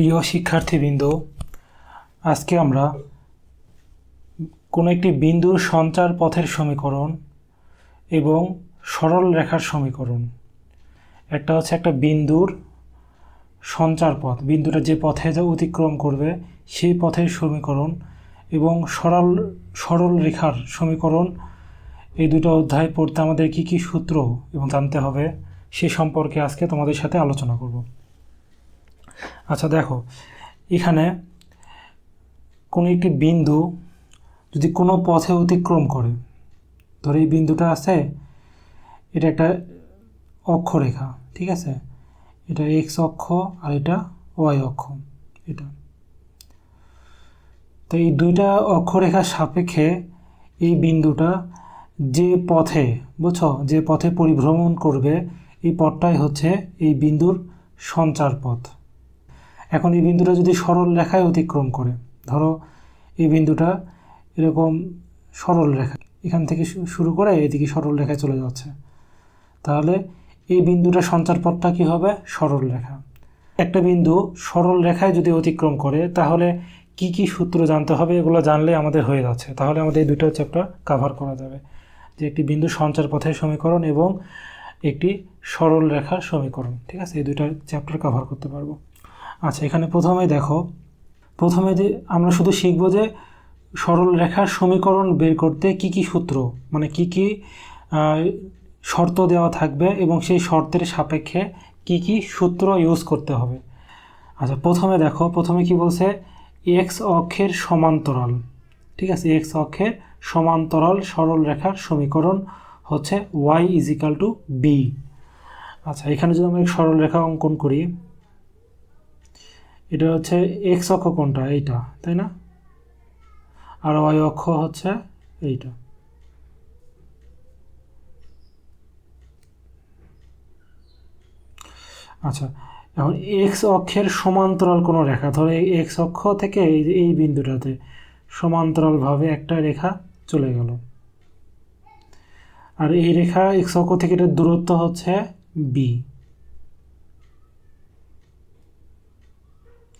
প্রিয় শিক্ষার্থীবৃন্দ, আজকে আমরা কোনো একটি বিন্দুর সঞ্চার পথের সমীকরণ এবং সরল রেখার সমীকরণ। একটা হচ্ছে একটা বিন্দুর সঞ্চার পথ। বিন্দুটা যে পথে যা অতিক্রম করবে, সেই পথের সমীকরণ এবং সরল সরল রেখার সমীকরণ। এই দুটো অধ্যায় পড়তে আমাদের কি কি সূত্র এবং জানতে হবে, সে সম্পর্কে আজকে তোমাদের সাথে আলোচনা করব। আচ্ছা দেখো, এখানে কোনো একটি বিন্দু যদি কোনো পথে অতিক্রম করে, ধরো এই বিন্দুটা আছে, এটা একটা অক্ষরেখা, ঠিক আছে? এটা এক্স অক্ষ আর এটা ওয়াই অক্ষ, এটা। তো এই দুইটা অক্ষরেখার সাপেক্ষে এই বিন্দুটা যে পথে, বুঝছ? যে পথে পরিভ্রমণ করবে, এই পথটাই হচ্ছে এই বিন্দুর সঞ্চার পথ এখন এই বিন্দুটা যদি সরল রেখায় অতিক্রম করে, ধরো এই বিন্দুটা এরকম সরল রেখা, এখান থেকে শুরু করে এদিকে সরল রেখায় চলে যাচ্ছে। তাহলে এই বিন্দুটা সঞ্চার পথটা কী হবে? সরল রেখা। একটা বিন্দু সরল রেখায় যদি অতিক্রম করে, তাহলে কি কি সূত্র জানতে হবে এগুলো জানলে আমাদের হয়ে যাচ্ছে। তাহলে আমাদের এই দুটো চ্যাপ্টার কাভার করা যাবে। যে একটি বিন্দু সঞ্চার পথের সমীকরণ এবং একটি সরল রেখার সমীকরণ, ঠিক আছে? এই দুটো চ্যাপ্টার কাভার করতে পারব। আচ্ছা এখানে প্রথমে দেখো। প্রথমে যে আমরা শুধু শিখব যে সরল রেখার সমীকরণ বের করতে কি কি সূত্র মানে কি কি শর্ত দেওয়া থাকবে এবং সেই শর্তের সাপেক্ষে কি কি সূত্র ইউজ করতে হবে। আচ্ছা প্রথমে দেখো, প্রথমে কি বলছে? এক্স অক্ষের সমান্তরাল। ঠিক আছে এক্স অক্ষের সমান্তরাল সরল রেখার সমীকরণ হচ্ছে ওয়াই ইজিক্যাল টু বি আচ্ছা এখানে যদি আমরা সরল রেখা অঙ্কন করি এটা হচ্ছে এক্স অক্ষ কোনটা? এইটা, তাই না? আর ওয়াই অক্ষ হচ্ছে এইটা। আচ্ছা এখন এক্স অক্ষের সমান্তরাল কোনো রেখা, ধরো এই এক্স অক্ষ থেকে এই বিন্দুটাতে সমান্তরালভাবে একটা রেখা চলে গেল। আর এই রেখা এক্স অক্ষ থেকে এটার দূরত্ব হচ্ছে বি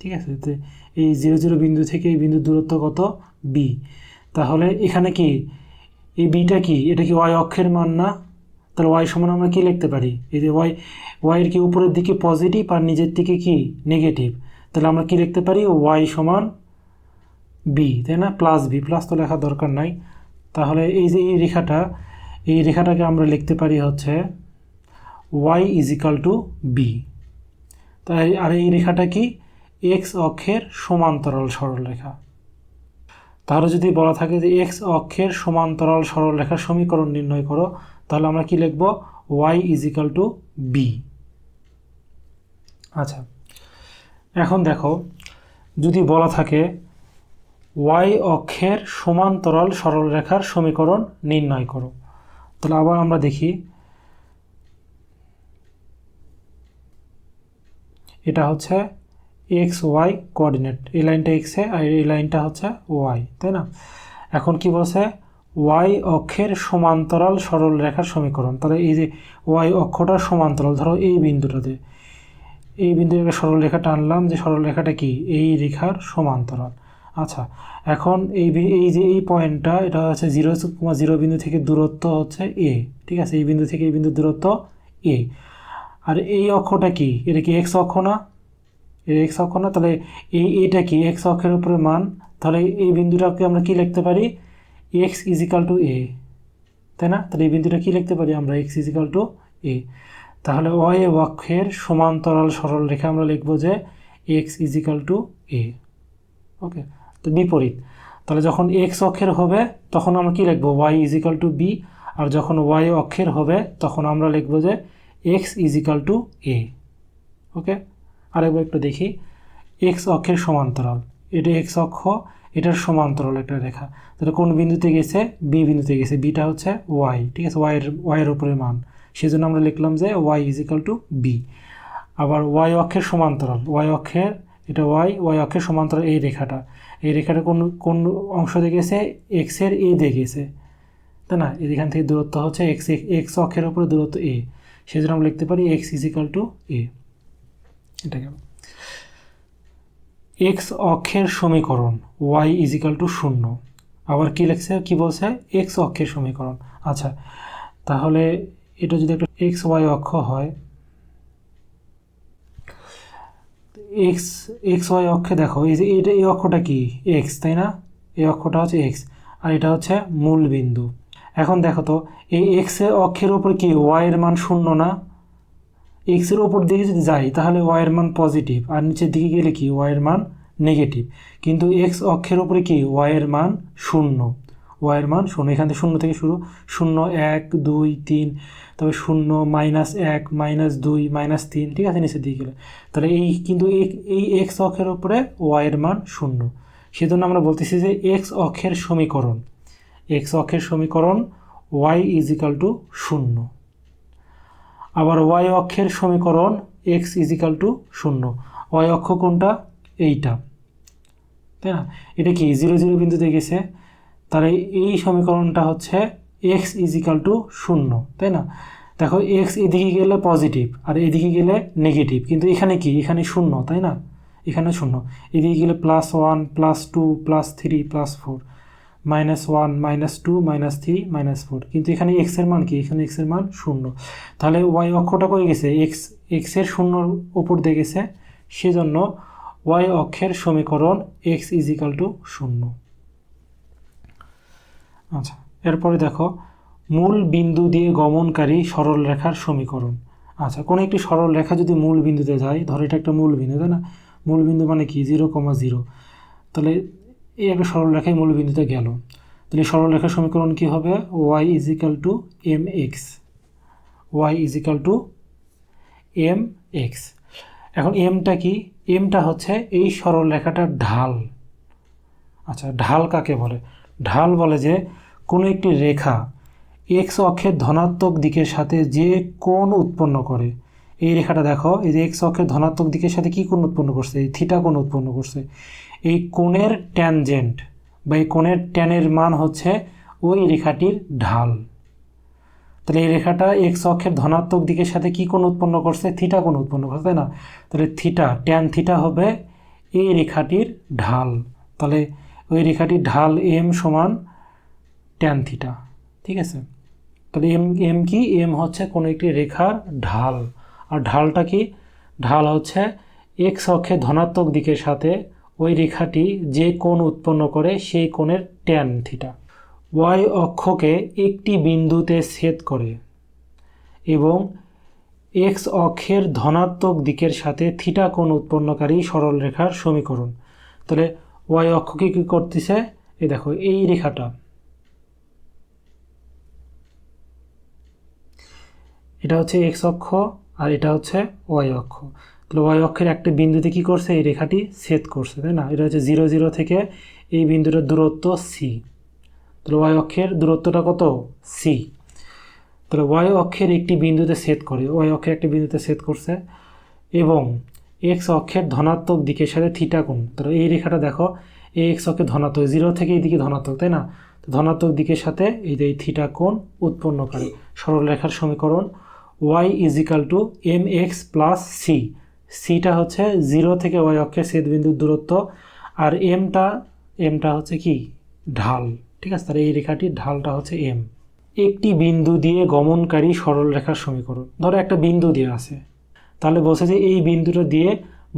ঠিক আছে? এই জিরো জিরো বিন্দু থেকে এই বিন্দুর দূরত্ব কত? বি তাহলে এখানে কি? এই বিটা কি? এটা কি ওয়াই অক্ষের মান না? তাহলে ওয়াই সমান আমরা কি লিখতে পারি? এই যে ওয়াই ওয়াইয়ের কি উপরের দিকে পজিটিভ আর নিজের দিকে কি? নেগেটিভ তাহলে আমরা কি লিখতে পারি? ওয়াই সমান বি তাই না? প্লাস বি প্লাস তো লেখার দরকার নাই। তাহলে এই যে এই রেখাটা, এই রেখাটাকে আমরা লিখতে পারি হচ্ছে ওয়াই ইজিক্যাল টু বি তাই আর এই রেখাটা কি? এক্স অক্ষের সমান্তরাল সরলরেখা। তাহলে যদি বলা থাকে যে এক্স অক্ষের সমান্তরাল সরলরেখার সমীকরণ নির্ণয় করো, তাহলে আমরা কি লিখব? ওয়াই ইজিক্যাল টু বি আচ্ছা এখন দেখো, যদি বলা থাকে ওয়াই অক্ষের সমান্তরাল সরলরেখার সমীকরণ নির্ণয় করো, তাহলে আবার আমরা দেখি এটা হচ্ছে এক্স ওয়াই কোঅর্ডিনেট এই লাইনটা এক্সে আর এই লাইনটা হচ্ছে ওয়াই তাই না? এখন কি বলছে? ওয়াই অক্ষের সমান্তরাল সরল রেখার সমীকরণ। তাহলে এই যে ওয়াই অক্ষটা সমান্তরাল, ধরো এই বিন্দুটাতে। এই বিন্দু সরল রেখা টানলাম, যে সরল রেখাটা কি? এই রেখার সমান্তরাল। আচ্ছা এখন এই এই যে এই পয়েন্টটা, এটা হচ্ছে জিরো কমা জিরো বিন্দু থেকে দূরত্ব হচ্ছে এ ঠিক আছে? এই বিন্দু থেকে এই বিন্দুর দূরত্ব এ আর এই অক্ষটা কি? এটা কি এক্স অক্ষ না? এক্স অক্ষ না, তাহলে এই এটা কি? এক্স অক্ষের উপরে মান? তাহলে এই বিন্দুটাকে আমরা কি লিখতে পারি? এক্স ইজিক্যাল টু এ তাই না? তাহলে এই বিন্দুটা কি লিখতে পারি আমরা? এক্স ইজিক্যাল টু এ তাহলে ওয়াই অক্ষের সমান্তরাল সরল রেখা আমরা লিখব যে x equal to a okay তো বিপরীত। তাহলে যখন এক্স অক্ষের হবে, তখন আমরা কি লিখব? ওয়াই ইজিক্যাল টু বি আর যখন ওয়াই অক্ষের হবে, তখন আমরা লিখব যে x equal to a okay আরেকবার একটু দেখি। এক্স অক্ষের সমান্তরাল। এটা এক্স অক্ষ, এটার সমান্তরাল একটা রেখা। তাহলে কোন বিন্দুতে গেছে? বি বিন্দুতে গেছে। বিটা হচ্ছে ওয়াই ঠিক আছে? ওয়াইয়ের ওয়াইয়ের উপরে মান। সেজন্য আমরা লিখলাম যে ওয়াই ইজিক্যাল টু বি আবার ওয়াই অক্ষের সমান্তরাল। ওয়াই অক্ষের, এটা ওয়াই ওয়াই অক্ষের সমান্তরাল এই রেখাটা। এই রেখাটা কোন কোন অংশ দিয়ে গেছে এক্সের এ দিয়ে গেছে। তাই না? এখান থেকে দূরত্ব হচ্ছে এক্স এক্স অক্ষের উপরে দূরত্ব এ সেজন্য আমরা লিখতে পারি এক্স ইজিক্যাল টু এ এটা গেল এক্স অক্ষের সমীকরণ ওয়াই ইজিক্যাল টু শূন্য। আবার কি লেখছে? কি বলছে? এক্স অক্ষের সমীকরণ। আচ্ছা তাহলে এটা যদি একটা এক্স ওয়াই অক্ষ হয় এক্স এক্স ওয়াই অক্ষে দেখো, এই যে এটা, এই অক্ষটা কি? এক্স তাই না? এই অক্ষটা হচ্ছে এক্স আর এটা হচ্ছে মূল বিন্দু। এখন দেখো তো, এই এক্স অক্ষের ওপর কি ওয়াই এর মান শূন্য না? এক্সের ওপর দিকে যদি যাই, তাহলে ওয়াই এর মান পজিটিভ আর নিচের দিকে গেলে কি? ওয়াই এর মান নেগেটিভ কিন্তু এক্স অক্ষের ওপরে কি? ওয়াই এর মান শূন্য। ওয়াই এর মান শূন্য। এখান থেকে শূন্য থেকে শুরু। শূন্য, এক, দুই, তিন। তবে শূন্য মাইনাস এক মাইনাস দুই মাইনাস তিন, ঠিক আছে? নিচের দিকে গেলে। তাহলে এই কিন্তু এই এক্স অক্ষের ওপরে ওয়াই এর মান শূন্য। সেজন্য আমরা বলতেছি যে এক্স অক্ষের সমীকরণ। এক্স অক্ষের সমীকরণ ওয়াই ইজ ইকাল টু শূন্য। আবার ওয়াই অক্ষের সমীকরণ এক্স ইজিক্যাল টু শূন্য। ওয়াই অক্ষ কোনটা? এইটা। তাই না? এটা কি? জিরো জিরো বিন্দুতে গেছে। তাহলে এই সমীকরণটা হচ্ছে এক্স ইজিক্যাল টু শূন্য, তাই না? দেখো এক্স এদিকে গেলে পজিটিভ আর এদিকে গেলে নেগেটিভ কিন্তু এখানে কি? এখানে শূন্য, তাই না? এখানে শূন্য। এদিকে গেলে plus one plus two plus three plus four minus one minus two minus three minus four কিন্তু এখানে এক্সের মান কি? এখানে এক্সের মান শূন্য। তাহলে ওয়াই অক্ষটা কই গেছে? এক্স এক্সের শূন্যর উপর দিয়ে গেছে। সেজন্য ওয়াই অক্ষের সমীকরণ এক্স ইজিক্যাল টু শূন্য। আচ্ছা এরপরে দেখো, মূল বিন্দু দিয়ে গমনকারী সরল রেখার সমীকরণ। আচ্ছা কোনো একটি সরল রেখা যদি মূল বিন্দুতে যায়, ধরো এটা একটা মূল বিন্দু, তাই না? মূল বিন্দু মানে কি? জিরো কমা জিরো তাহলে এই একটা সরল রেখায় মূল বিন্দুতে গেল। তাহলে সরল রেখার সমীকরণ কি হবে? Y equal to m x y equal to m x এখন এমটা কি? এমটা হচ্ছে এই সরল রেখাটার ঢাল। আচ্ছা ঢাল কাকে বলে? ঢাল বলে যে কোনো একটি রেখা এক্স অক্ষের ধনাত্মক দিকের সাথে যে কোণ উৎপন্ন করে এই রেখাটা দেখো, এই যে এক্স অক্ষের ধনাত্মক দিকের সাথে কী কোণ উৎপন্ন করছে? এই থিটা কোণ উৎপন্ন করছে। এই কোণের ট্যানজেন্ট বা এই কোণের ট্যানের মান হচ্ছে ওই রেখাটির ঢাল। তাহলে এই রেখাটা এক্স অক্ষের ধনাত্মক দিকের সাথে কী কোণ উৎপন্ন করছে? থিটা কোণ উৎপন্ন করছে, তাই না? তাহলে থিটা ট্যান থিটা হবে এই রেখাটির ঢাল। তাহলে ওই রেখাটির ঢাল এম সমান ট্যান থিটা ঠিক আছে? তাহলে এম এম কি? এম হচ্ছে কোনো একটি রেখার ঢাল। আর ঢালটা কি? ঢাল হচ্ছে এক্স অক্ষে ধনাত্মক দিকের সাথে ওই রেখাটি যে কোণ উৎপন্ন করে সেই কোণের ট্যান থিটা ওয়াই অক্ষকে একটি বিন্দুতে ছেদ করে এবং এক্স অক্ষের ধনাত্মক দিকের সাথে থিটা কোণ উৎপন্নকারী সরল রেখার সমীকরণ। তাহলে ওয়াই অক্ষকে কী করতেছে? এই দেখো, এই রেখাটা। এটা হচ্ছে এক্স অক্ষ। আর এটা হচ্ছে ওয়াই অক্ষ। তাহলে ওয়াই অক্ষের একটা বিন্দুতে কী করছে? এই রেখাটি ছেদ করছে, তাই না? এটা হচ্ছে জিরো জিরো থেকে এই বিন্দুটার দূরত্ব সি তাহলে ওয়াই অক্ষের দূরত্বটা কত? সি তাহলে ওয়াই অক্ষের একটি বিন্দুতে ছেদ করে, ওয়াই অক্ষের একটি বিন্দুতে ছেদ করছে এবং এক্স অক্ষের ধনাত্মক দিকের সাথে থিটা কোণ। তাহলে এই রেখাটা দেখো, এই এক্স অক্ষের ধনাত্মক, জিরো থেকে এই দিকে ধনাত্মক, তাই না? ধনাত্মক দিকের সাথে এই যে থিটা কোণ উৎপন্ন করে। সরল রেখার সমীকরণ y equal to m x plus c সিটা হচ্ছে জিরো থেকে ওয়াই অক্ষের বিন্দুর দূরত্ব, আর এমটা এমটা হচ্ছে কি? ঢাল। ঠিক আছে? তাহলে এই রেখাটির ঢালটা হচ্ছে এম একটি বিন্দু দিয়ে গমনকারী সরল রেখার সমীকরণ। ধরো একটা বিন্দু দিয়ে আছে। তাহলে বলছে যে এই বিন্দুটা দিয়ে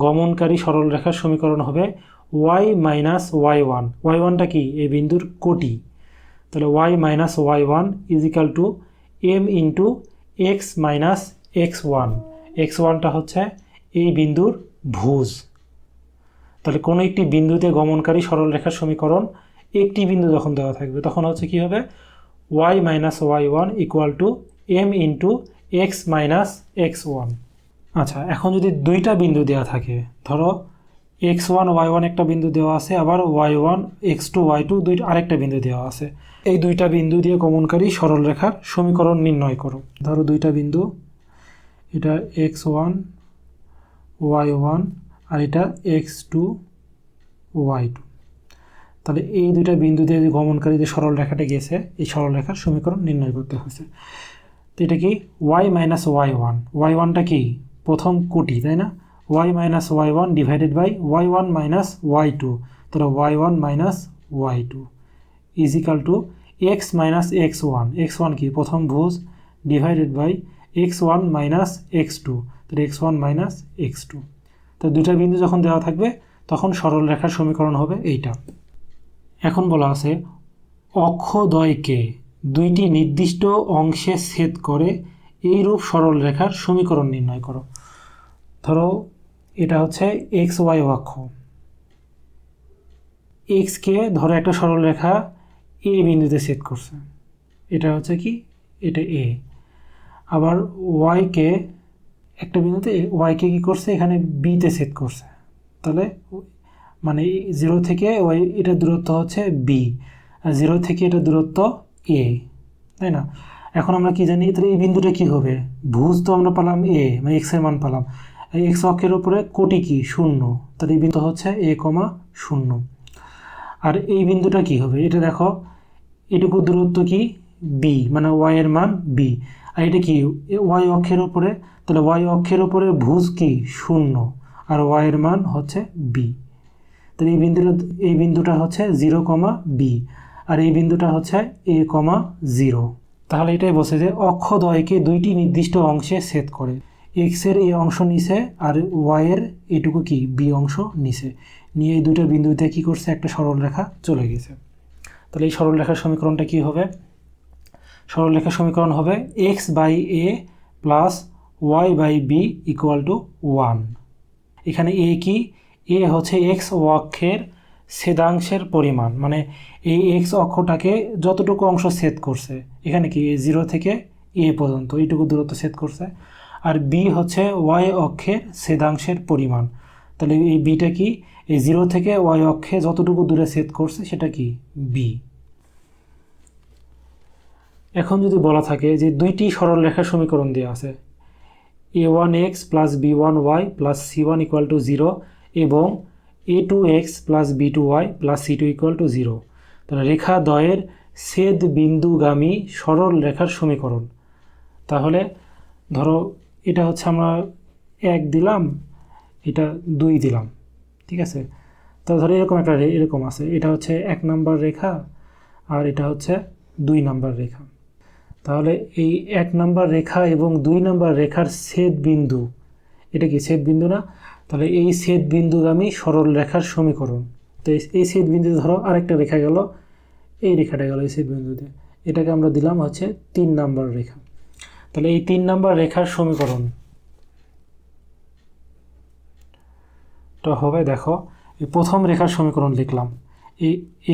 গমনকারী সরল রেখার সমীকরণ হবে y minus y one y ওয়ানটা কি? এই বিন্দুর কোটি। তাহলে y minus y one equal to m into x minus x one. X ওয়ানটা হচ্ছে এই বিন্দুর ভুজ। তাহলে কোনো একটি বিন্দুতে গমনকারী সরল রেখার সমীকরণ একটি বিন্দু যখন দেওয়া থাকবে, তখন হচ্ছে কি হবে? Y minus y one equal to m into x minus x one. আচ্ছা এখন যদি দুইটা বিন্দু দেওয়া থাকে, ধরো এক্স ওয়ান, ওয়াই ওয়ান একটা বিন্দু দেওয়া আছে, আবার y one, x two, y two দুই আরেকটা বিন্দু দেওয়া আছে। এই দুইটা বিন্দু দিয়ে গমনকারী সরল রেখার সমীকরণ নির্ণয় করো। ধরো দুইটা বিন্দু, এটা এক্স ওয়ান, ওয়াই ওয়ান, আর এটা এক্স টু, ওয়াই টু। তাহলে এই দুইটা বিন্দু দিয়ে গমনকারী যে সরল রেখাটা গেছে এই সরল রেখার সমীকরণ নির্ণয় করতে হয়েছে। তো এটা কি, y minus y one, y ওয়ানটা কি, প্রথম কোটি, তাই না? Y minus y one divided by y one minus y two তাহলে y one minus y two equal to x minus x one x one কি প্রথম ভুজ divided by x one minus x two তাহলে x one minus x two তো দুইটা বিন্দু যখন দেওয়া থাকবে তখন সরল রেখার সমীকরণ হবে এইটা এখন বলা আছে অক্ষদ্বয়কে দুইটি নির্দিষ্ট অংশে ছেদ করে এইরূপ সরল রেখার সমীকরণ নির্ণয় করো। ধরো এটা হচ্ছে এক্স ওয়াই অক্ষ। এক্সকে ধরো একটা সরল রেখা এ বিন্দুতে সেট করছে। এটা হচ্ছে কি? এটা এ। আবার ওয়াইকে একটা বিন্দুতে ওয়াইকে কি করছে? এখানে বিতে সেট করছে। তাহলে মানে জিরো থেকে ওয়াই এটা দূরত্ব হচ্ছে বি। আর জিরো থেকে এটা দূরত্ব এ। তাই না? এখন আমরা কি জানি? তাহলে এই বিন্দুটা কি হবে? ভুজ তো আমরা পেলাম এ মানে এক্সের মান পেলাম। এই এক্স অক্ষের উপরে কোটি কি? শূন্য। তাহলে এই বিন্দু হচ্ছে এ কমা শূন্য। আর এই বিন্দুটা কি হবে? এটা দেখো, এটুকু দূরত্ব কি? বি মানে ওয়াই এর মান বি আর এটা কি? ওয়াই অক্ষের উপরে। তাহলে ওয়াই অক্ষের উপরে ভুজ কি? শূন্য। আর ওয়াই এর মান হচ্ছে বি তাহলে এই বিন্দুটা এই বিন্দুটা হচ্ছে জিরো কমা বি আর এই বিন্দুটা হচ্ছে এ কমা জিরো। তাহলে এটাই বলছে যে অক্ষদ্বয়কে দুইটি নির্দিষ্ট অংশে ছেদ করে। এক্সের এই অংশ নিছে আর ওয়াইয়ের এটুকু কি? বি অংশ নিছে। নিয়ে এই দুটো বিন্দুতে কি করছে? একটা সরল রেখা চলে গেছে। তাহলে এই সরল রেখার সমীকরণটা কি হবে? সরল রেখার সমীকরণ হবে x by a plus y by b equal to one এখানে এ কি? এ হচ্ছে এক্স অক্ষের ছেদাংশের পরিমাণ। মানে এই এক্স অক্ষটাকে যতটুকু অংশ ছেদ করছে, এখানে কি? জিরো থেকে এ পর্যন্ত, এইটুকু দূরত্ব ছেদ করছে। আর বি হচ্ছে ওয়াই অক্ষের ছেদাংশের পরিমাণ। তাহলে এই বিটা কি? এই জিরো থেকে ওয়াই অক্ষে যতটুকু দূরে ছেদ করছে, সেটা কি? বি এখন যদি বলা থাকে যে দুইটি সরল রেখার সমীকরণ দেওয়া আছে a one x plus b one y plus c one equal to zero এবং a two x plus b two y plus c two equal to zero তাহলে রেখা দ্বয়ের ছেদ বিন্দুগামী সরল রেখার সমীকরণ। তাহলে ধরো এটা হচ্ছে আমরা এক দিলাম, এটা দুই দিলাম, ঠিক আছে? তো ধরো এরকম একটা এরকম আছে, এটা হচ্ছে এক নাম্বার রেখা আর এটা হচ্ছে দুই নাম্বার রেখা। তাহলে এই এক নাম্বার রেখা এবং দুই নাম্বার রেখার ছেদ বিন্দু, এটা কি ছেদ বিন্দু না? তাহলে এই ছেদ বিন্দুগামী সরল রেখার সমীকরণ। তো এই- ছেদ বিন্দু ধরো আরেকটা রেখা গেল, এই রেখাটা গেল এই ছেদ বিন্দুতে। এটাকে আমরা দিলাম হচ্ছে তিন নাম্বার রেখা। তাহলে এই তিন নাম্বার রেখার সমীকরণ। তো হবে, দেখো, এই প্রথম রেখার সমীকরণ লিখলাম।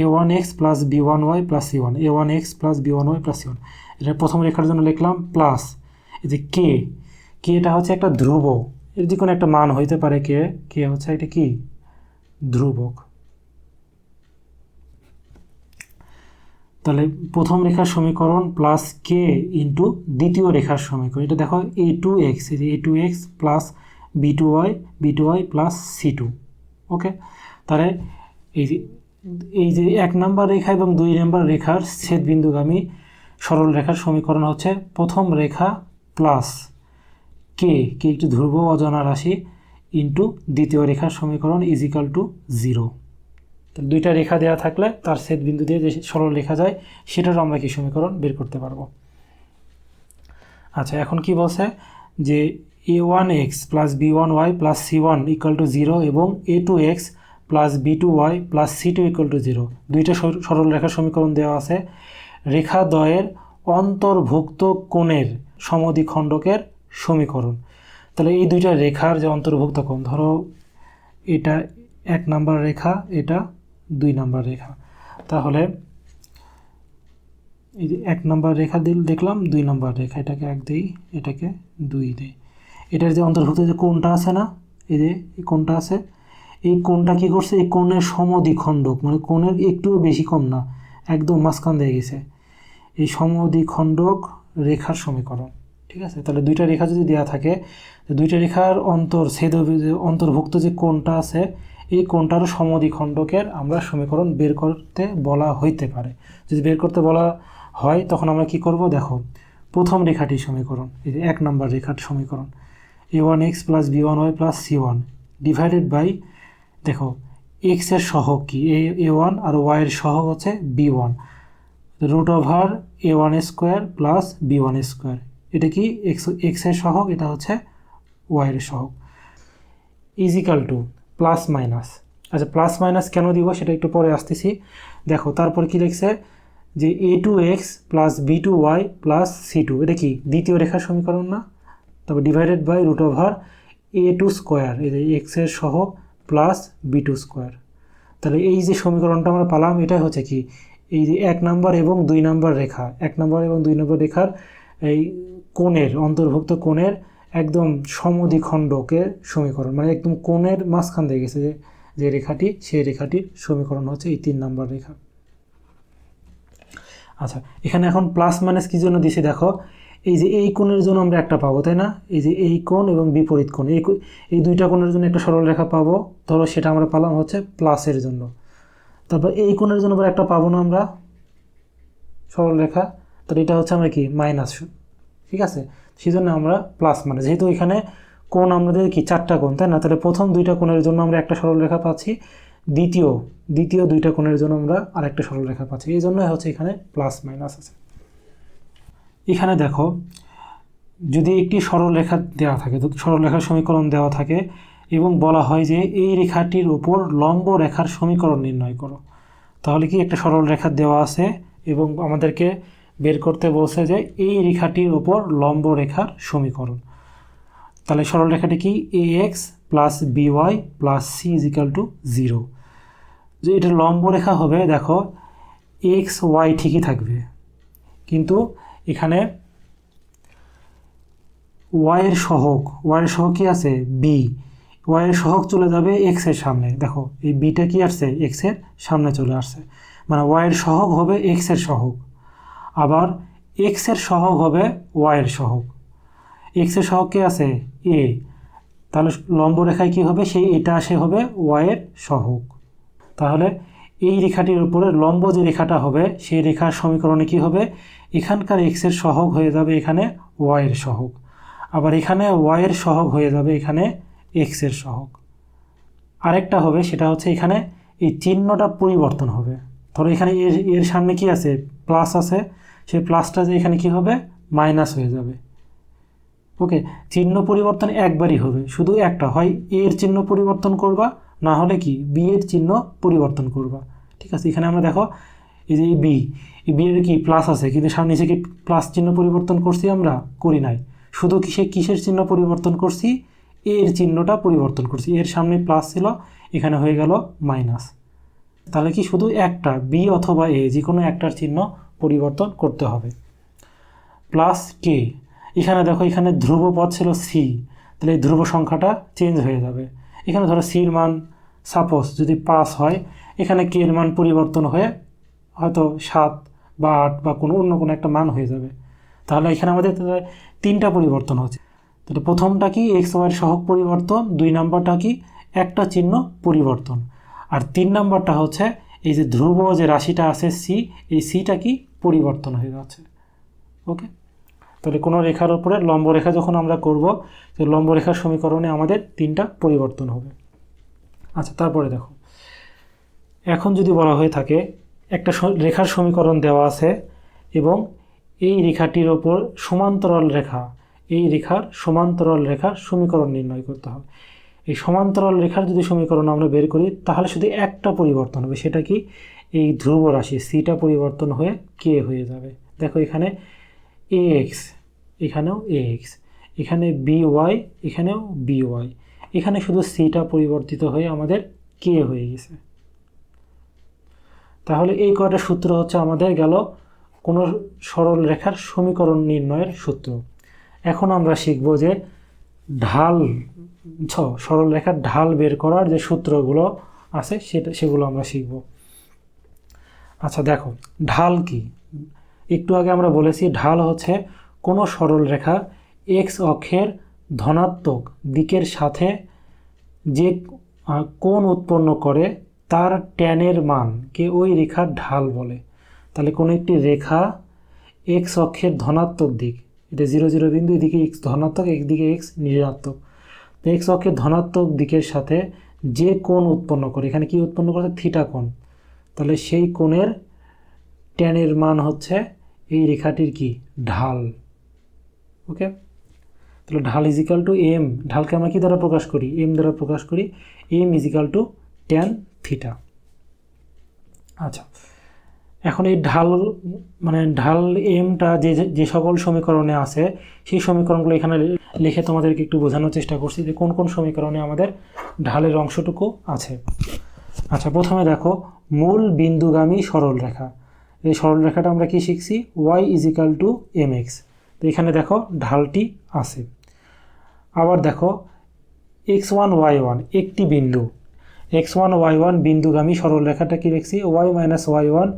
A one x plus b one y plus c one, a one x plus b one y plus c one. এটা প্রথম রেখার জন্য লিখলাম, প্লাস। এই যে কে কে এটা হচ্ছে একটা ধ্রুব এর যে কোনো একটা মান হইতে পারে কে কে হচ্ছে এটা কি? ধ্রুবক। তাহলে প্রথম রেখার সমীকরণ প্লাস কে ইন্টু দ্বিতীয় রেখার সমীকরণ। এটা দেখো a two x a two x plus b two y b two y plus c two okay তাহলে এই যে এই যে এক নাম্বার রেখা এবং দুই নাম্বার রেখার ছেদবিন্দুগামী সরল রেখার সমীকরণ হচ্ছে প্রথম রেখা প্লাস কে কে একটি ধ্রুব অজানা রাশি ইন্টু দ্বিতীয় রেখার সমীকরণ ইজিক্যাল টু জিরো তাহলে দুইটা রেখা দেওয়া থাকলে তার ছেদ বিন্দু দিয়ে যে সরল রেখা যায়, সেটারও আমরা কি সমীকরণ বের করতে পারব? আচ্ছা এখন কি বলছে? যে a one x plus b one y plus c one equal to zero এবং a two x plus b two y plus c two equal to zero দুইটা সর- সরল রেখার সমীকরণ দেওয়া আছে। রেখা দ্বয়ের অন্তর্ভুক্ত কোণের সমদ্বিখণ্ডকের সমীকরণ। তাহলে এই দুইটা রেখার যে অন্তর্ভুক্ত কোণ, ধরো এটা এক নাম্বার রেখা, এটা দুই নাম্বার রেখা। তাহলে এই যে এক নাম্বার রেখা দিল, দেখলাম দুই নাম্বার রেখা, এটাকে এক দিই, এটাকে দুই দিই। এটার যে অন্তর্ভুক্ত যে কোনটা আছে না, এই যে কোণটা আছে, এই কোনটা কি করছে? এই কোণের সমদ্বিখণ্ডক মানে কোণের একটু বেশি কম না, একদম মাঝখান দিয়ে গেছে। এই সমদ্বিখণ্ডক রেখার সমীকরণ, ঠিক আছে? তাহলে দুইটা রেখা যদি দেওয়া থাকে দুইটা রেখার অন্তর ছেদ অন্তর্ভুক্ত যে কোণটা আছে এই কোণটার সমদ্বিখণ্ডকের আমরা সমীকরণ বের করতে বলা হইতে পারে। যদি বের করতে বলা হয়, তখন আমরা কি করব? দেখো, প্রথম রেখাটি সমীকরণ, এই যে এক নম্বর রেখার সমীকরণ। A one x plus b one y plus c one divided by দেখো এক্সের সহগ কি? এ এ ওয়ান আর ওয়াইয়ের সহগ হচ্ছে b one root over a one square plus b one square এটা কি? এক্স এক্সের সহগ? এটা হচ্ছে ওয়াইয়ের সহগ। ইজিক্যাল টু প্লাস মাইনাস আচ্ছা প্লাস মাইনাস কেন দিব সেটা একটু পরে আসতেছি। দেখো, তারপর কি লিখছে? যে a two x plus b two y plus c two এটা কি? দ্বিতীয় রেখার সমীকরণ না? তবে divided by root over a two square এই যে এক্সের সহ প্লাস বি টু স্কোয়ার তাহলে এই যে সমীকরণটা আমরা পালাম এটা হচ্ছে কি? এই যে এক নাম্বার এবং দুই নাম্বার রেখা। এক নাম্বার এবং দুই নম্বর রেখার এই কোণের, অন্তর্ভুক্ত কোণের একদম সমদ্বিখণ্ডকে সমীকরণ মানে একদম কোণের মাঝখান দিয়ে গেছে যে যে রেখাটি, সেই রেখাটির সমীকরণ হচ্ছে এই তিন নাম্বার রেখা। আচ্ছা এখানে এখন প্লাস মাইনাস কী জন্য দিছি দেখো? এই যে এই কোণের জন্য আমরা একটা পাবো, তাই না? এই যে এই কোণ এবং বিপরীত কোণ, এই এই দুইটা কোণের জন্য একটা সরল রেখা পাবো। ধরো সেটা আমরা পালাম হচ্ছে প্লাসের জন্য। তারপর এই কোণের জন্য একটা পাবো না আমরা, সরল রেখা। তাহলে এটা হচ্ছে আমরা কি? মাইনাস ঠিক আছে? সেই জন্য আমরা প্লাস মানে যেহেতু এখানে কোণ আমাদের কি চারটা কোণ, তাই না? তাহলে প্রথম দুইটা কোণের জন্য আমরা একটা সরল রেখা পাচ্ছি। দ্বিতীয় দ্বিতীয় দুইটা কোণের জন্য আমরা আরেকটা সরল রেখা পাচ্ছি। এই জন্যই হচ্ছে এখানে প্লাস মাইনাস আছে। এখানে দেখো, যদি একটি সরল রেখা দেওয়া থাকে তো সরল রেখার সমীকরণ দেওয়া থাকে এবং বলা হয় যে এই রেখাটির উপর লম্ব রেখার সমীকরণ নির্ণয় করো, তাহলে কি একটা সরল রেখা দেওয়া আছে এবং আমাদেরকে বের করতে বলছে যে এই রেখাটির উপর লম্ব রেখার সমীকরণ। তাহলে সরল রেখাটি কি? A x plus b y plus c equal to zero যে এটা লম্ব রেখা হবে, দেখো এক্স ওয়াই ঠিকই থাকবে। কিন্তু এখানে ওয়াইয়ের সহগ ওয়াইয়ের সহগ কি আছে? বি ওয়াইয়ের সহগ চলে যাবে এক্সের সামনে। দেখো, এই বিটা কি আসছে? এক্সের সামনে চলে আসছে। মানে ওয়াইয়ের সহগ হবে এক্সের সহগ। আবার এক্সের সহগ হবে ওয়াইয়ের সহগ। এক্সের সহগ কি আছে? এ তাহলে লম্ব রেখায় কি হবে? সেই এটা আসে হবে ওয়াইয়ের সহগ। তাহলে এই রেখাটির উপরে লম্ব যে রেখাটা হবে, সেই রেখার সমীকরণে কি হবে? এখানকার এক্সের সহগ হয়ে যাবে এখানে ওয়াইয়ের সহগ। আবার এখানে ওয়াইয়ের সহগ হয়ে যাবে এখানে এক্সের সহগ। আরেকটা হবে, সেটা হচ্ছে এখানে এই চিহ্নটা পরিবর্তন হবে। ধরো এখানে এর এর সামনে কি আছে? প্লাস আছে। সেই প্লাসটা যে এখানে কি হবে? মাইনাস হয়ে যাবে। ওকে, চিহ্ন পরিবর্তন একবারই হবে। শুধু একটা, হয় এর চিহ্ন পরিবর্তন করবা, না হলে কি? বি এর চিহ্ন পরিবর্তন করবা। ঠিক আছে, এখানে আমরা দেখো, এই যে বি এই বি এর কি প্লাস আছে, কিন্তু সামনে নিচে কি প্লাস চিহ্ন পরিবর্তন করছি আমরা? করি নাই। শুধু কিসে কিসের চিহ্ন পরিবর্তন করছি? এর চিহ্নটা পরিবর্তন করছি। এর সামনে প্লাস ছিল, এখানে হয়ে গেল মাইনাস। তাহলে কি শুধু একটা বি অথবা এ যে কোনো একটার চিহ্ন পরিবর্তন করতে হবে। প্লাস কে এখানে দেখো এখানে ধ্রুব পদ ছিল সি তাহলে এই ধ্রুব সংখ্যাটা চেঞ্জ হয়ে যাবে। এখানে ধরো সির মান সাপোজ যদি পাঁচ হয়, এখানে কে এর মান পরিবর্তন হয়ে হয়তো সাত বা আট বা কোনো অন্য কোনো একটা মান হয়ে যাবে। তাহলে এখানে আমাদের তিনটা পরিবর্তন হচ্ছে। তাহলে প্রথমটা কি এক্স ওয়াইয়ের সহগ পরিবর্তন, দুই নাম্বারটা কি একটা চিহ্ন পরিবর্তন। আর তিন নাম্বারটা হচ্ছে এই যে ধ্রুব যে রাশিটা আছে সি এই সিটা কি পরিবর্তন হয়ে যাচ্ছে। ওকে তাহলে কোনো রেখার উপরে লম্ব রেখা যখন আমরা করব তো লম্ব রেখার সমীকরণে আমাদের তিনটা পরিবর্তন হবে। আচ্ছা তারপরে দেখো। এখন যদি বলা হয়ে থাকে, একটা রেখার সমীকরণ দেওয়া আছে এবং এই রেখাটির ওপর সমান্তরাল রেখা, এই রেখার সমান্তরাল রেখার সমীকরণ নির্ণয় করতে হবে। এই সমান্তরাল রেখার যদি সমীকরণ আমরা বের করি, তাহলে শুধু একটা পরিবর্তন হবে। সেটা কি? এই ধ্রুব রাশি সিটা পরিবর্তন হয়ে কে হয়ে যাবে। দেখো এখানে এ এক্স এখানেও এ এক্স এখানে বি ওয়াই এখানেও বি ওয়াই এখানে শুধু সিটা পরিবর্তিত হয়ে আমাদের কে হয়ে গেছে। তাহলে এই কয়টা সূত্র হচ্ছে আমাদের গেল কোনো সরল রেখার সমীকরণ নির্ণয়ের সূত্র। এখন আমরা শিখব যে ঢাল, ছ, সরল রেখার ঢাল বের করার যে সূত্রগুলো আছে সেটা, সেগুলো আমরা শিখব। আচ্ছা দেখো, ঢাল কি? একটু আগে আমরা বলেছি ঢাল হচ্ছে কোনো সরল রেখা এক্স অক্ষের ধনাত্মক দিকের সাথে যে কোণ উৎপন্ন করে তার ট্যানের মানকে ওই রেখার ঢাল বলে। তাহলে কোনো একটি রেখা এক্স অক্ষের ধনাত্মক দিক, এটা জিরো জিরো বিন্দু, এদিকে এক্স ধনাত্মক একদিকে এক্স ঋণাত্মক। তো এক্স অক্ষের ধনাত্মক দিকের সাথে যে কোণ উৎপন্ন করে, এখানে কি উৎপন্ন করছে? থিটা কোণ। তাহলে সেই কোণের ট্যানের মান হচ্ছে এই রেখাটির কি? ঢাল। ওকে? তাহলে ঢাল ইজিক্যাল টু এম ঢালকে আমরা কী দ্বারা প্রকাশ করি? এম দ্বারা প্রকাশ করি। M equal to tan theta আচ্ছা। এখন এই ঢাল মানে ঢাল এমটা যে যে সকল সমীকরণে আছে, সেই সমীকরণগুলো এখানে লিখে তোমাদেরকে একটু বোঝানোর চেষ্টা করছি যে কোন কোন সমীকরণে আমাদের ঢালের অংশটুকু আছে। আচ্ছা প্রথমে দেখো, মূল বিন্দুগামী সরল রেখা। এই সরল রেখাটা আমরা কি শিখছি? Y equal to m x তো এখানে দেখো, ঢালটি আছে। আবার দেখো এক্স ওয়ান ওয়াই ওয়ান একটি বিন্দু। এক্স ওয়ান ওয়াই ওয়ান বিন্দুগামী সরল রেখাটা কি লিখছি y minus y one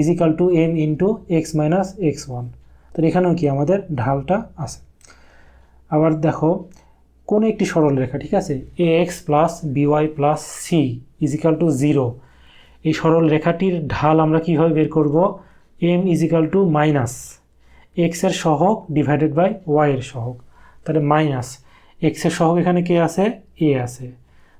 equal to m into x minus x one তো এখানেও কি আমাদের ঢালটা আছে। আবার দেখো কোন একটি সরল রেখা, ঠিক আছে? A x plus b y plus c equal to zero এই সরল রেখাটির ঢাল আমরা কীভাবে বের করব? এম ইজিক্যাল টু মাইনাস এক্সের সহগ ডিভাইডেড বাই ওয়াইয়ের সহগ। তাহলে মাইনাস এক্সের সহগ এখানে কে আছে? এ আছে।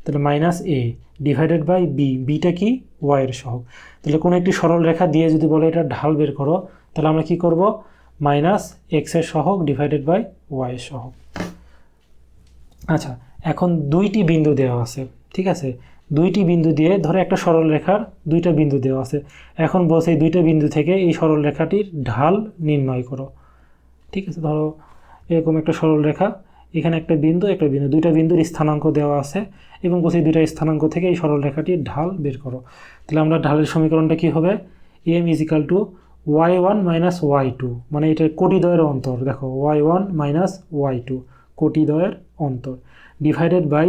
তাহলে minus a divided by b beta কি? ওয়াইয়ের সহগ। তাহলে কোনো একটি সরল রেখা দিয়ে যদি বলে এটা ঢাল বের করো, তাহলে আমরা কি করব? মাইনাস এক্সের সহগ ডিভাইডেড বাই ওয়াইয়ের সহগ। আচ্ছা এখন দুইটি বিন্দু দেওয়া আছে, ঠিক আছে? দুইটি বিন্দু দিয়ে ধরো একটা সরল রেখার দুইটা বিন্দু দেওয়া আছে। এখন বলছে এই দুইটা বিন্দু থেকে এই সরল রেখাটির ঢাল নির্ণয় করো। ঠিক আছে, ধরো এরকম একটা সরল রেখা, এখানে একটা বিন্দু একটা বিন্দু, দুইটা বিন্দুর স্থানাঙ্ক দেওয়া আছে এবং বলছে দুইটা স্থানাঙ্ক থেকে এই সরল রেখাটির ঢাল বের করো। তাহলে আমরা ঢালের সমীকরণটা কি হবে? M equal to y one minus y two মানে এটা কোটি কোটিদ্বয়ের অন্তর, দেখো y one minus y two কোটিদ্বয়ের অন্তর divided by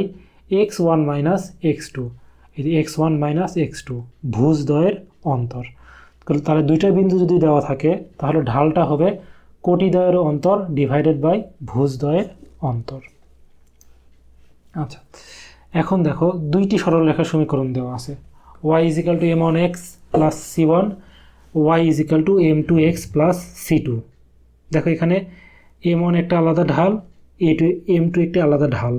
x one minus x two x one minus x two ভুজদ্বয়ের অন্তর। তাহলে দুইটা বিন্দু যদি দেওয়া থাকে, তাহলে ঢালটা হবে কোটিদ্বয়ের অন্তর ডিভাইডেড বাই ভুজদ্বয়ের অন্তর। আচ্ছা এখন দেখো, দুইটি সরলরেখার সমীকরণ দেওয়া আছে। Y equal to m one x plus c one y equal to m two x plus c two দেখো, এখানে এম ওয়ান একটা আলাদা ঢাল এ টু এম টু একটি আলাদা ঢাল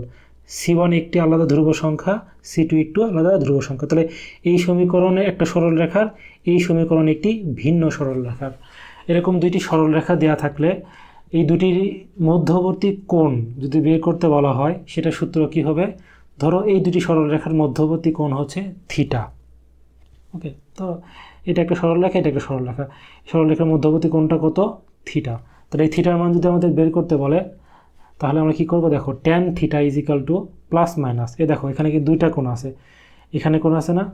সি ওয়ান একটি আলাদা ধ্রুব সংখ্যা সি টু একটু আলাদা ধ্রুব সংখ্যা। তাহলে এই সমীকরণে একটা সরল রেখার, এই সমীকরণ একটি ভিন্ন সরল রেখার। এরকম দুইটি সরল রেখা দেওয়া থাকলে এই দুটির মধ্যবর্তী কোণ যদি বের করতে বলা হয়, সেটা সূত্র কি হবে? ধরো এই দুটি সরল রেখার মধ্যবর্তী কোণ হচ্ছে থিটা। ওকে, তো এটা একটা সরল রেখা, এটা একটা সরল রেখা। সরল রেখার মধ্যবর্তী কোণটা কত? থিটা। তাহলে এই থিটার মান যদি আমাদের বের করতে বলে তাহলে আমরা কি করব? দেখো tan theta equal to plus minus এ দেখো, এখানে কি দুইটা কোণ আছে? এখানে কোণ আছে না?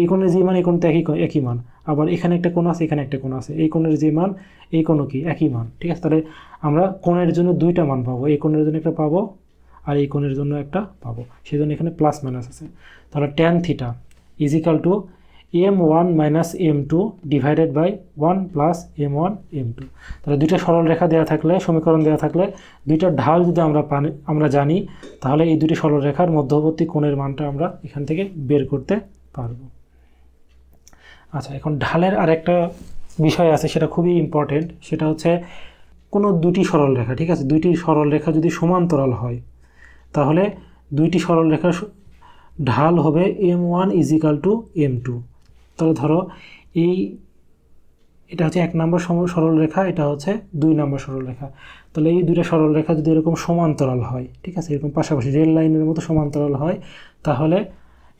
এই কোণের যে মান, এই কোণটা একই একই মান। আবার এখানে একটা কোণ আছে, এখানে একটা কোণ আছে। এই কোণের যে মান, এই কোণও কি? একই মান। ঠিক আছে? তাহলে আমরা কোণের জন্য দুইটা মান পাবো। এই কোণের জন্য একটা পাবো, আর এই কোণের জন্য একটা পাবো। সেই জন্য এখানে প্লাস মাইনাস আছে। তাহলে tan theta equal to m one minus m two divided by one plus m one m two তাহলে দুইটা সরল রেখা দেওয়া থাকলে, সমীকরণ দেওয়া থাকলে, দুইটা ঢাল যদি আমরা পানি, আমরা জানি, তাহলে এই দুটি সরল রেখার মধ্যবর্তী কোণের মানটা আমরা এখান থেকে বের করতে পারব। আচ্ছা এখন ঢালের আরেকটা বিষয় আছে, সেটা খুবই ইম্পর্টেন্ট সেটা হচ্ছে কোনো দুটি সরল রেখা, ঠিক আছে? দুইটি সরল রেখা যদি সমান্তরাল হয়, তাহলে দুইটি সরল রেখার ঢাল হবে m one equal to m two তাহলে ধরো এই এটা হচ্ছে এক নম্বর সরল রেখা, এটা হচ্ছে দুই নম্বর সরল রেখা। তাহলে এই দুইটা সরল রেখা যদি এরকম সমান্তরাল হয়, ঠিক আছে, এরকম পাশাপাশি রেল লাইনের মতো সমান্তরাল হয়, তাহলে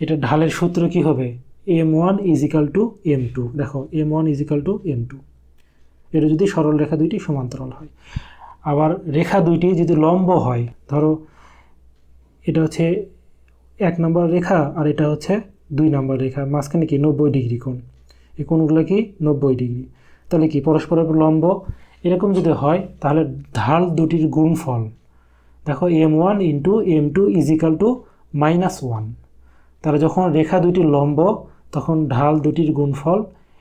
এটা ঢালের সূত্র কি হবে? M one equal to m two. দেখো, m one equal to m two. এটা যদি সরল রেখা দুইটি সমান্তরাল হয়। আবার রেখা দুইটি যদি লম্ব হয়, ধরো এটা হচ্ছে এক নম্বর রেখা আর এটা হচ্ছে দুই নম্বর রেখা, মাঝখানে কি নব্বই ডিগ্রি কোণ? এই কোণগুলো কি নব্বই ডিগ্রি? তাহলে কি পরস্পরের লম্ব এরকম যদি হয়, তাহলে ঢাল দুটির গুণফল। দেখো, m one into m two equal to minus one. তাহলে যখন রেখা দুটি লম্ব, তখন ঢাল দুটির গুণফল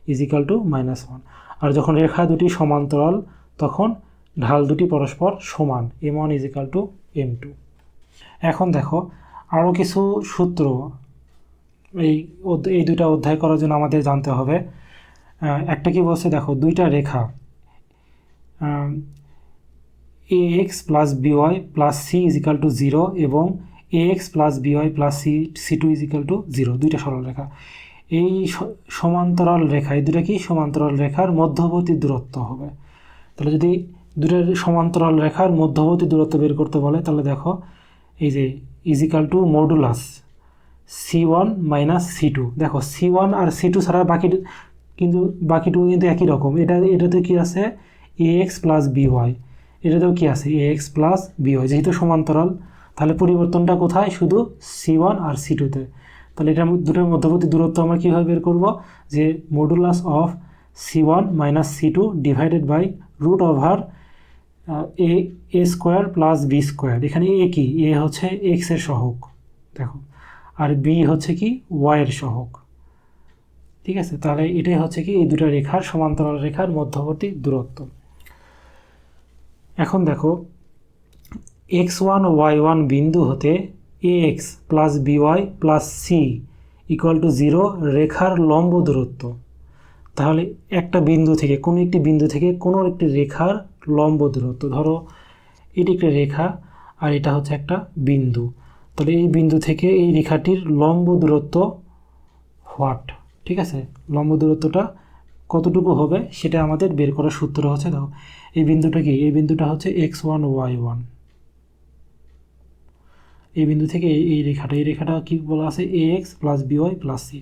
ইজিক্যাল টু মাইনাস ওয়ান। আর যখন রেখা দুটি সমান্তরাল, তখন ঢাল দুটি পরস্পর সমান, m one equal to m two. এখন দেখো আরও কিছু সূত্র এই এই দুইটা অধ্যায় করার জন্য আমাদের জানতে হবে। একটা কি বলছে? দেখো, দুইটা রেখা। A x plus b y plus c equal to zero এবং a x plus b y plus c c two equal to zero দুইটা সরল রেখা। এই সমান্তরাল রেখা, এই দুটা কি? সমান্তরাল রেখার মধ্যবর্তী দূরত্ব হবে। তাহলে যদি দুটার সমান্তরাল রেখার মধ্যবর্তী দূরত্ব বের করতে বলে, তাহলে দেখো, এই যে equal to modulus c one minus c two দেখো সি ওয়ান আর সি টু ছাড়া বাকি কিন্তু বাকিটুকু কিন্তু একই রকম। এটা এটাতে কি আছে? A x plus b y এটাতেও কি আছে? A x plus b y যেহেতু সমান্তরাল, তাহলে পরিবর্তনটা কোথায়? শুধু সি ওয়ান আর সি টুতে তাহলে এটা দুটোর মধ্যবর্তী দূরত্ব আমরা কীভাবে বের করব? যে modulus of c one minus c two divided by root over a a square plus b square এখানে এ কি? এ হচ্ছে এক্সের সহগ। দেখো। আর বি হচ্ছে কি ওয়াইয়ের সহগ। ঠিক আছে? তাহলে এটাই হচ্ছে কি এই দুটো রেখার সমান্তরাল রেখার মধ্যবর্তী দূরত্ব। এখন দেখো এক্স ওয়ান ওয়াই ওয়ান বিন্দু হতে a x plus b y plus c equal to zero রেখার লম্ব দূরত্ব। তাহলে একটা বিন্দু থেকে, কোনো একটি বিন্দু থেকে কোনো একটি রেখার লম্ব দূরত্ব। ধরো, এটি একটি রেখা আর এটা হচ্ছে একটা বিন্দু। তাহলে এই বিন্দু থেকে এই রেখাটির লম্ব দূরত্ব হোয়াট? ঠিক আছে? লম্ব দূরত্বটা কতটুকু হবে সেটা আমাদের বের করার সূত্র হচ্ছে দেখো, এই বিন্দুটা কি? এই বিন্দুটা হচ্ছে এক্স ওয়ান, ওয়াই ওয়ান। এই বিন্দু থেকে এই রেখাটা এই রেখাটা কি বলা আছে? A x plus b y plus c.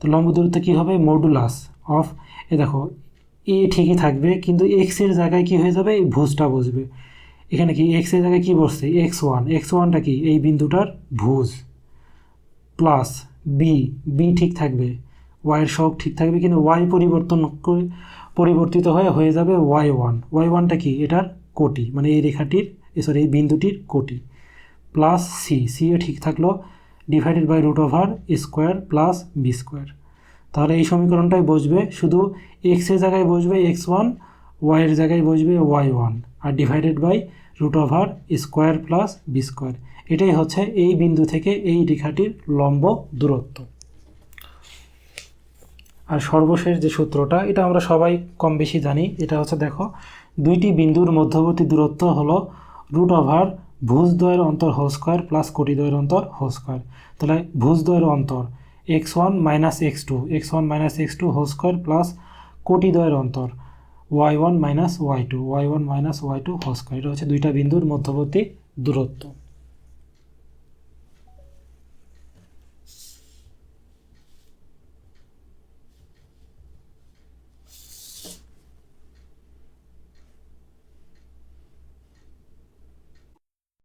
তো লম্ব দূরত্ব কী হবে? মডুলাস অফ, এ দেখো, এ ঠিকই থাকবে, কিন্তু এক্সের জায়গায় কি হয়ে যাবে? এই ভুজটা বসবে। এখানে কি এক্সের জায়গায় কী বসছে? এক্স ওয়ান এক্স ওয়ানটা কি? এই বিন্দুটার ভুজ। প্লাস বি বি ঠিক থাকবে। ওয়াইয়ের সব ঠিক থাকবে কিন্তু ওয়াই পরিবর্তন করে পরিবর্তিত হয়ে হয়ে যাবে ওয়াই ওয়ান ওয়াই ওয়ানটা কি? এটার কোটি। মানে এই রেখাটির সরি এই বিন্দুটির কোটি। প্লাস সি সিও ঠিক থাকল divided by root over square plus b square তাহলে এই সমীকরণটাই বসবে। শুধু এক্সের জায়গায় বসবে এক্স ওয়ান ওয়াইয়ের জায়গায় বসবে y one R divided by root over square plus b square এটাই হচ্ছে এই বিন্দু থেকে এই রেখাটির লম্ব দূরত্ব। আর সর্বশেষ যে সূত্রটা, এটা আমরা সবাই কম বেশি জানি, এটা হচ্ছে দেখো, দুইটি বিন্দুর মধ্যবর্তী দূরত্ব হলো রুট ওভার ভুজদ্বয়ের অন্তর হোল স্কোয়ার প্লাস কোটিদ্বয়ের অন্তর হোল স্কোয়ার তাহলে ভুজদ্বয়ের অন্তর x one minus x two x one minus x two whole square plus কোটিদ্বয়ের অন্তর। Y one minus y two y one minus y two whole এটা হচ্ছে দুইটা বিন্দুর মধ্যবর্তী দূরত্ব।